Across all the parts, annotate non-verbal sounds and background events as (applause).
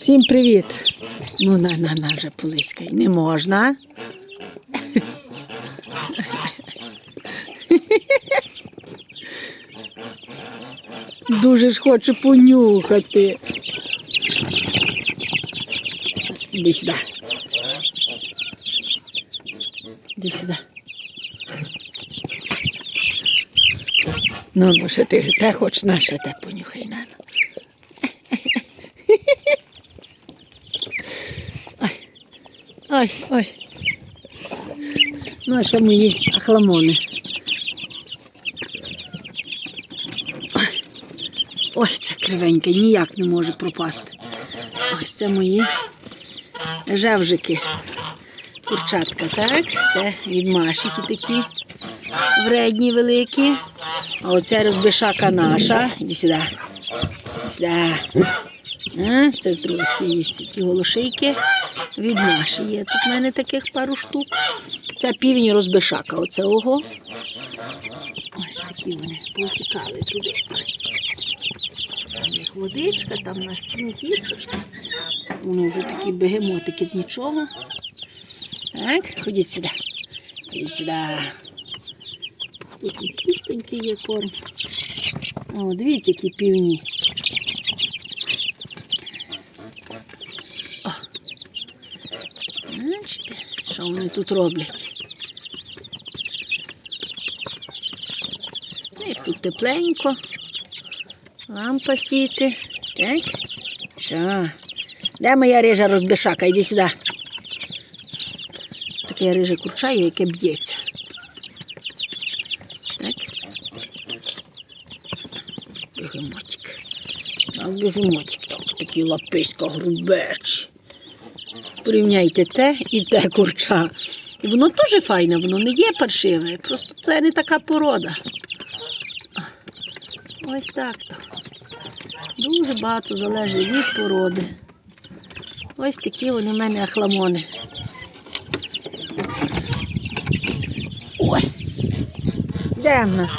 Всім привіт. Ну, на, на, на вже полискай. Не можна. Дуже ж хочу понюхати. Іди сюди. Іди сюди. Ну, ну, ще ти те хоч на, ще те понюхай, на. на. Ой, ой. Ну, а це мої ахламони. Ой, це кривеньке, ніяк не може пропасти. Ось це мої жевжики. Курчатка, так? Це від Машики такі вредні великі. А оце розбишака наша. Іди сюди. Іди сюди. Це з других. Ті голошейки від наші є. Тут в мене таких пару штук. Це півні розбишака. Оце ого. Ось такі вони повтікали туди. Там їх водичка, там на кісточка. Вони вже такі бегемотики нічого. Так, ходіть сюди. Ходіть сюди. Такі кістоньки є корм. О, дивіться, які півні. Бачите, що вони тут роблять? Ну, Як тут тепленько, лампа світи. Так? Що? Де моя рижа розбишака? Іди сюди. Таке риже курча є, яке б'ється. Так? Бегемотик. А бегемотик так, такі лаписька грубечі порівняйте те і те курча. І воно теж файне, воно не є паршиве, просто це не така порода. Ось так то. Дуже багато залежить від породи. Ось такі вони в мене ахламони. Ой. Де в нас?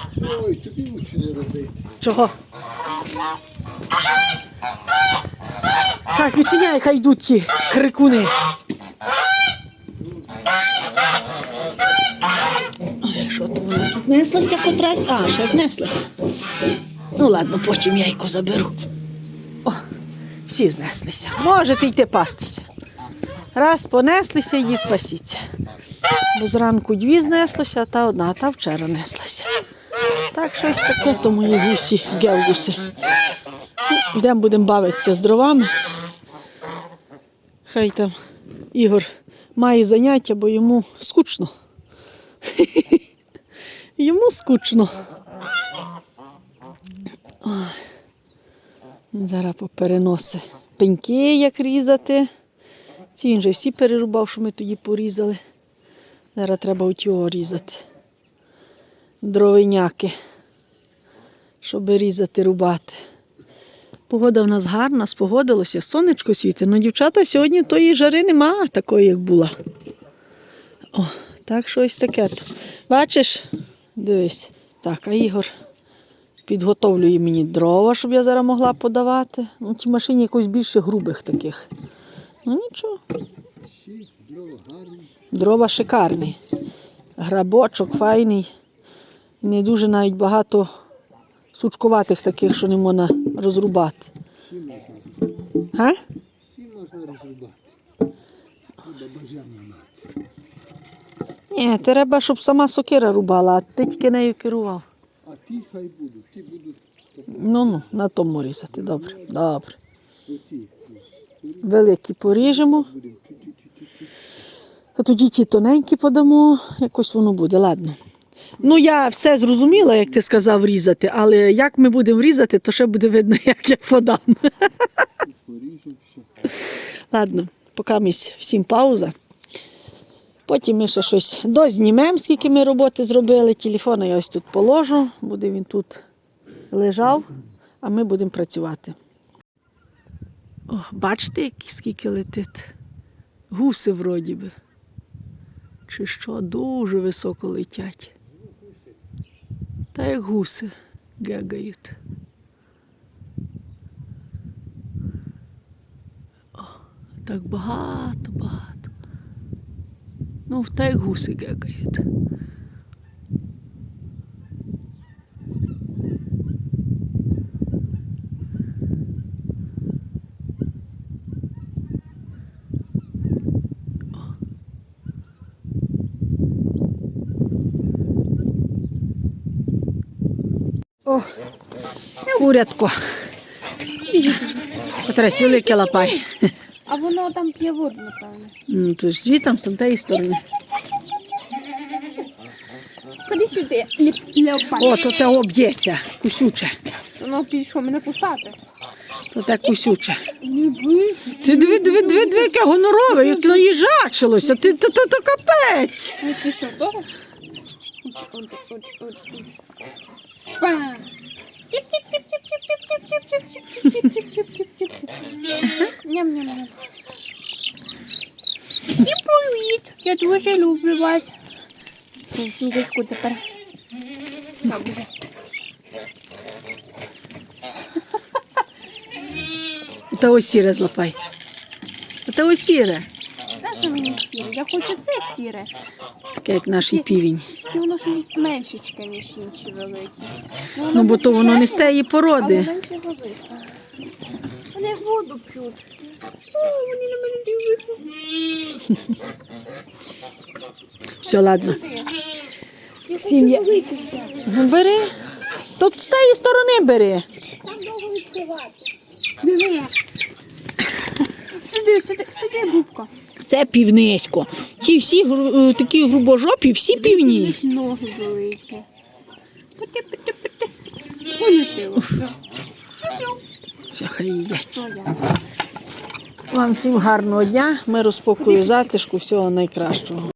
Ой, тобі лучше не робити. Чого? Так, відчиняй, хай йдуть ті крикуни. Ой, що то воно тут неслося котрась? А, ще знеслося. Ну ладно, потім яйко заберу. О, всі знеслися. Можете йти пастися. Раз понеслися, йдіть пасіться. Бо зранку дві знеслося, та одна, та вчора неслася. Так, щось таке, то мої гусі, гелгуси. Йдемо будемо бавитися з дровами. Хай там Ігор має заняття, бо йому скучно. (laughs) Йому скучно. Зараз попереносить пеньки, як різати. Ці він вже всі перерубав, що ми тоді порізали. Зараз треба от його різати. Дровиняки, щоб різати, рубати. Погода в нас гарна, спогодилося, сонечко світить. Ну, дівчата, сьогодні тої жари нема такої, як була. О, так що ось таке. Бачиш? Дивись. Так, а Ігор підготовлює мені дрова, щоб я зараз могла подавати. Ну, ті машині якось більше грубих таких. Ну нічого. Дрова шикарні. Грабочок файний. Не дуже навіть багато сучкуватих таких, що не можна розрубати. Всі можна. Всі можна розрубати. Треба бажання. Ні, треба, щоб сама сокира рубала, а ти тільки нею керував. А ті хай будуть. Ті будуть Ну ну, на тому різати. Добре. Добре. Великі поріжемо, а тоді ті тоненькі подамо, якось воно буде, ладно. Ну, я все зрозуміла, як ти сказав, різати, але як ми будемо різати, то ще буде видно, (laughs) як я подам. Ладно, поки ми всім пауза. Потім ми ще щось дознімемо, скільки ми роботи зробили. Телефон я ось тут положу, буде він тут лежав, а ми будемо працювати. О, бачите, скільки летить? Гуси вроді би. Чи що, дуже високо летять. Та як гуси гегають. О, Так багато, багато. Ну, та як гуси гекають. О, курятко. Потрась велике лапай. А воно там п'є воду, напевно. Ну, то ж звітом з тієї сторони. Ходи сюди, леопард. О, то те об'ється, кусюче. Воно пішło мене кусати. То те кусюче. Не бийся. Ти диви, диви, диви, диви, яке гонорове, як наїжачилося. Ти то, то, то капець. Ну ти що, теж? От, от, от, от, Опа! Ням-ням-ням. І привіт. Я дуже люблю вас. Дочку тепер. Та ось сіре злапай. Та ось сіре. Наше мені сіре. Я хочу це сіре. Таке, як наш півінь. Тільки воно щось меншечке, ніж інші великі. Ну, бо то воно не з тієї Але породи. менше. Вони воду п'ють. О, вони на мене дивляться. Все, ладно. Я Всім є- хочу великий взяти. Ну, бери. Тут з тієї сторони бери. Там довго відкривати. Диви. Сиди, сиди, сиди, бубка. Це півнисько. Ті всі гру- е, такі грубожопі, всі У півні. них ноги великі. Пити. Полетіло. Вам всім гарного дня, миру, спокою, затишку, всього найкращого.